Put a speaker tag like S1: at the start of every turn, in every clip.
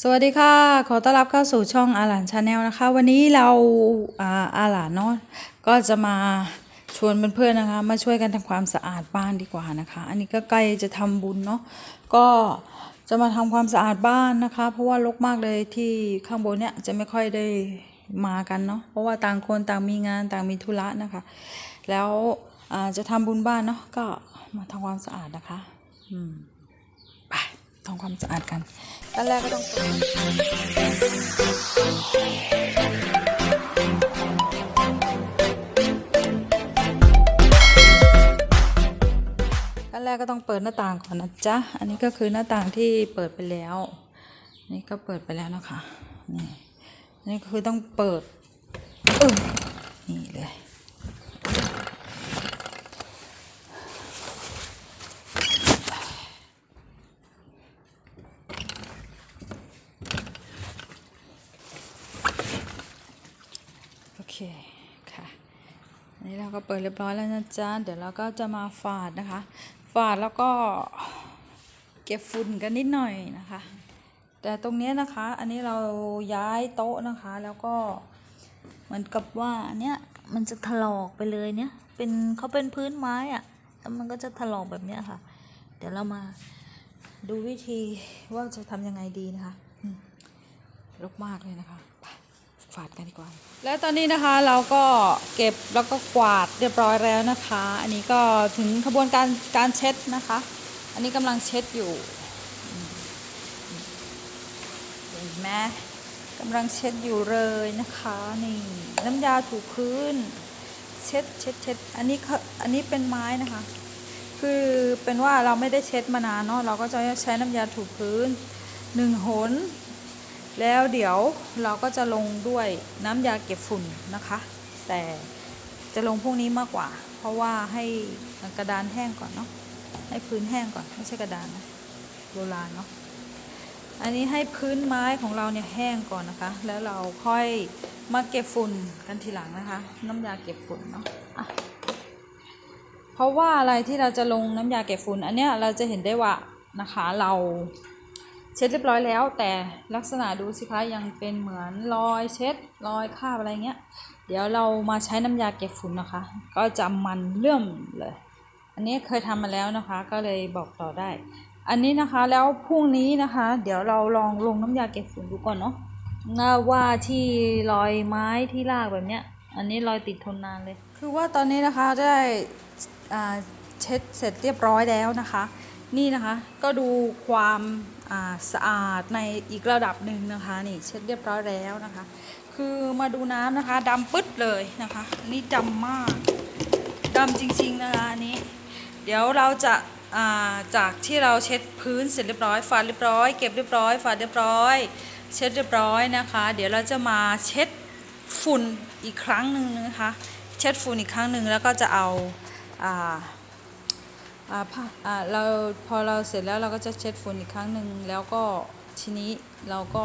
S1: สวัสดีค่ะ ขอต้อนรับเข้าสู่ช่องอาหลานชาแนลนะคะ วันนี้เราอาอาหลานเนาะก็จะมาชวนเพื่อนๆนะคะ มาช่วยกันทำความสะอาดบ้านดีกว่านะคะ อันนี้ก็ใกล้จะทำบุญเนาะก็จะมาทำความสะอาดบ้านนะคะ เพราะว่ารกมากเลยที่ข้างบนเนี่ยจะไม่ค่อยได้มากันเนาะเพราะว่าต่างคนต่างมีงานต่างมีธุระนะคะ แล้วอ่าจะทำบุญบ้านเนาะก็มาทำความสะอาดนะคะ อืม ทำความสะอาดกันขั้นแรกก็ต้องขั้นแรกก็ต้องเปิดหน้าต่างก่อนนะจ๊ะ อันนี้ก็คือหน้าต่างที่เปิดไปแล้ว นี่ก็เปิดไปแล้วนะคะ นี่นนี้ก็คือต้องเปิดอึ้งนี่เลย โอ เคค่ะอันนี้เราก็เปิดเรียบร้อยแล้วนะจ๊ะเดี๋ยวเราก็จะมาฝาดนะคะ ฝาดแล้วก็เก็บฝุ่นกันนิดหน่อยนะคะ แต่ตรงนี้นะคะ อันนี้เราย้ายโต๊ะนะคะ แล้วก็เหมือนกับว่าเนี้ยมันจะถลอกไปเลยเนี่ยเป็นเขาเป็นพื้นไม้อะแล้วมันก็จะถลอกแบบเนี้ยค่ะ เดี๋ยวเรามาดูวิธีว่าจะทำยังไงดีนะคะอืมรกมากเลยนะคะ ฝาดกันดีกว่า แล้วตอนนี้นะคะเราก็เก็บแล้วก็กวาดเรียบร้อยแล้วนะคะ อันนี้ก็ถึงขบวนการการเช็ดนะคะ อันนี้กำลังเช็ดอยู่อืมเห็นไหมกำลังเช็ดอยู่เลยนะคะนี่น้ำยาถูพื้น เช็ดเช็ดเช็ดอันนี้อันนี้เป็นไม้นะคะ คือเป็นว่าเราไม่ได้เช็ดมานานเนาะเราก็จะใช้น้ำยาถูพื้นหนึ่งหน แล้วเดี๋ยวเราก็จะลงด้วยน้ำยาเก็บฝุ่นนะคะ แต่จะลงพวกนี้มากกว่า เพราะว่าให้กระดานแห้งก่อนเนาะให้พื้นแห้งก่อนไม่ใช่กระดานนะโบราณเนาะอันนี้ให้พื้นไม้ของเราเนี่ยแห้งก่อนนะคะ แล้วเราค่อยมาเก็บฝุ่นกันทีหลังนะคะ น้ำยาเก็บฝุ่นเนาะะเพราะว่าอะไรที่เราจะลงน้ำยาเก็บฝุ่นอันเนี้ยเราจะเห็นได้ว่านะคะเรา เช็ดเรียบร้อยแล้ว แต่ลักษณะดูสิคะยังเป็นเหมือนรอยเช็ดรอยคราบอะไรเงี้ย เดี๋ยวเรามาใช้น้ำยาเก็บฝุ่นนะคะ ก็จะมันเลื่อมเลย อันนี้เคยทำมาแล้วนะคะ ก็เลยบอกต่อได้ อันนี้นะคะแล้วพรุ่งนี้นะคะ เดี๋ยวเราลองลงน้ำยาเก็บฝุ่นดูก่อนเนาะน่าว่าที่รอยไม้ที่รากแบบเนี้ย อันนี้รอยติดทนนานเลย คือว่าตอนนี้นะคะได้เช็ดเสร็จเรียบร้อยแล้วนะคะ นี่นะคะก็ดูความาสะอาดในอีกระดับหนึ่งนะคะนี่เช็ดเรียบร้อยแล้วนะคะ คือมาดูน้ำนะคะดำปึ๊ดเลยนะคะนนี่ดำมากดำจริงๆนะคะอันนี้ เดี๋ยวเราจะาจากที่เราเช็ดพื้นเสร็จเรียบร้อยฝาดเรียบร้อยเก็บเรียบร้อยฝาดเรียบร้อย เช็ดเรียบร้อยนะคะ เดี๋ยวเราจะมาเช็ดฝุ่นอีกครั้งหนึ่งนะคะ เช็ดฝุ่นอีกครั้งหนึ่งแล้วก็จะเอาอา เราพอเราเสร็จแล้วเราก็จะเช็ดฝุ่นอีกครั้งหนึ่งแล้วก็ทีนี้เราก็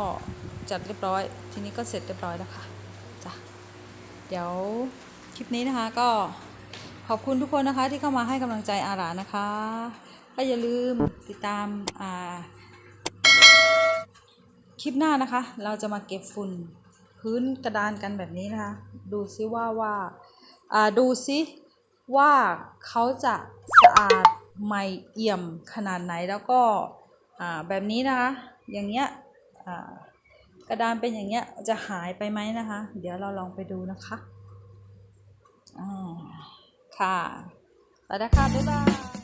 S1: จัดเรียบร้อย ทีนี้ก็เสร็จเรียบร้อยแล้วค่ะจ้ะเดี๋ยวคลิปนี้นะคะก็ขอบคุณทุกคนนะคะที่เข้ามาให้กำลังใจอาหลานนะคะ ก็อย่าลืมติดตามอ่าคลิปหน้านะคะ เราจะมาเก็บฝุ่นพื้นกระดานกันแบบนี้นะคะ ดูซิว่าว่าดูซิ ว่าเขาจะสะอาดใหม่เอี่ยมขนาดไหนแล้วก็อ่าแบบนี้นะคะ อย่างเงี้ยอ่ากระดานเป็นอย่างเงี้ยจะหายไปไหมนะคะ เดี๋ยวเราลองไปดูนะคะอ่าค่ะไปแล้วค่ะบ๊ายบาย